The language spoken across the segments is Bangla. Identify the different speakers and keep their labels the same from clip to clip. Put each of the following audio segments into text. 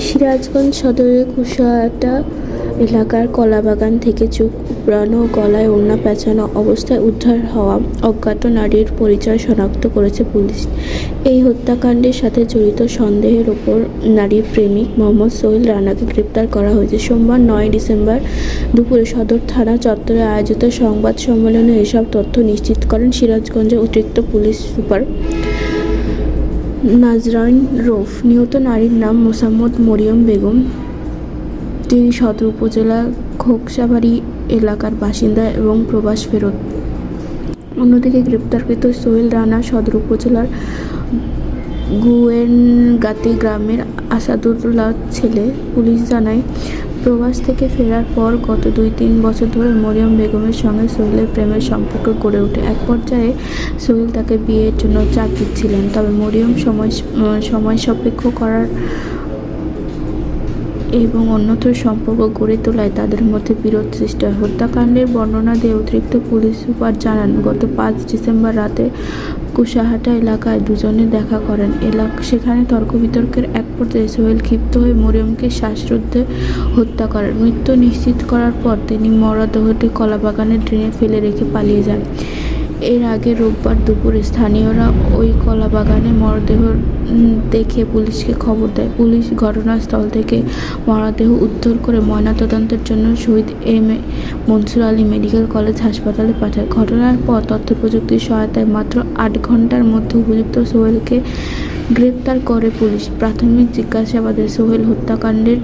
Speaker 1: সিরাজগঞ্জ সদরের কুশাটা এলাকার কলাবাগান থেকে চোখ উপড়ানো গলায় ওড়না পেঁচানো অবস্থায় উদ্ধার হওয়া অজ্ঞাত নারীর পরিচয় শনাক্ত করেছে পুলিশ। এই হত্যাকাণ্ডের সাথে জড়িত সন্দেহের ওপর নারীর প্রেমিক মোহাম্মদ সোহেল রানাকে গ্রেপ্তার করা হয়েছে। সোমবার নয় ডিসেম্বর দুপুরে সদর থানা চত্বরে আয়োজিত সংবাদ সম্মেলনে এসব তথ্য নিশ্চিত করেন সিরাজগঞ্জের অতিরিক্ত পুলিশ সুপার নাজরাইন রৌফ, নিহত নারীর নাম মোসাম্মদ মরিয়ম বেগম। তিনি সদর উপজেলা খোকসাবাড়ি এলাকার বাসিন্দা এবং প্রবাস ফেরত। অন্যদিকে গ্রেপ্তারকৃত সোহেল রানা সদর উপজেলার গুয়েনগাতি গ্রামের আসাদুল্লাহ ছেলে। পুলিশ জানায় প্রবাস থেকে ফেরার পর গত দুই তিন বছর ধরে মরিয়ম বেগমের সঙ্গে সোহেলের প্রেমের সম্পর্ক গড়ে ওঠে। এক পর্যায়ে সোহেল তাকে বিয়ের জন্য চাপ দিচ্ছিলেন, তবে মরিয়ম সময় সময় সাপেক্ষ করার এবং অন্যত্র সম্পর্ক গড়ে তোলায় তাদের মধ্যে বিরোধ সৃষ্টি হয়। হত্যাকাণ্ডের বর্ণনা দিয়ে অতিরিক্ত পুলিশ সুপার জানান, গত পাঁচ ডিসেম্বর রাতে কুশাহাটা এলাকায় দুজনে দেখা করেন। এলাকা সেখানে তর্ক বিতর্কের এক পর্যায়ে সোহেল ক্ষিপ্ত হয়ে মরিয়মকে শ্বাসরুদ্ধে হত্যা করেন। মৃত্যু নিশ্চিত করার পর তিনি মরদেহটি কলাবাগানের ড্রেনে ফেলে রেখে পালিয়ে যান। এর আগে রোববার দুপুরে স্থানীয়রা ওই কলাবাগানে মরদেহ দেখে পুলিশকে খবর দেয়। পুলিশ ঘটনাস্থল থেকে মরদেহ উদ্ধার করে ময়নাতদন্তের জন্য Shaheed M A Mansur Ali medical college হাসপাতালে পাঠায়। ঘটনার পর তথ্য প্রযুক্তির সহায়তায় মাত্র আট ঘণ্টার মধ্যে অভিযুক্ত সোহেলকে গ্রেপ্তার করে পুলিশ। প্রাথমিক জিজ্ঞাসাবাদে সোহেল হত্যাকাণ্ডের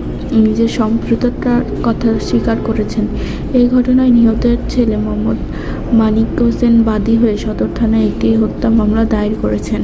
Speaker 1: নিজের সম্পৃক্ততার কথা স্বীকার করেছেন। এই ঘটনায় নিহতের ছেলে মোহাম্মদ মানিক হোসেন বাদী হয়ে সদর থানায় একটি হত্যা মামলা দায়ের করেছেন।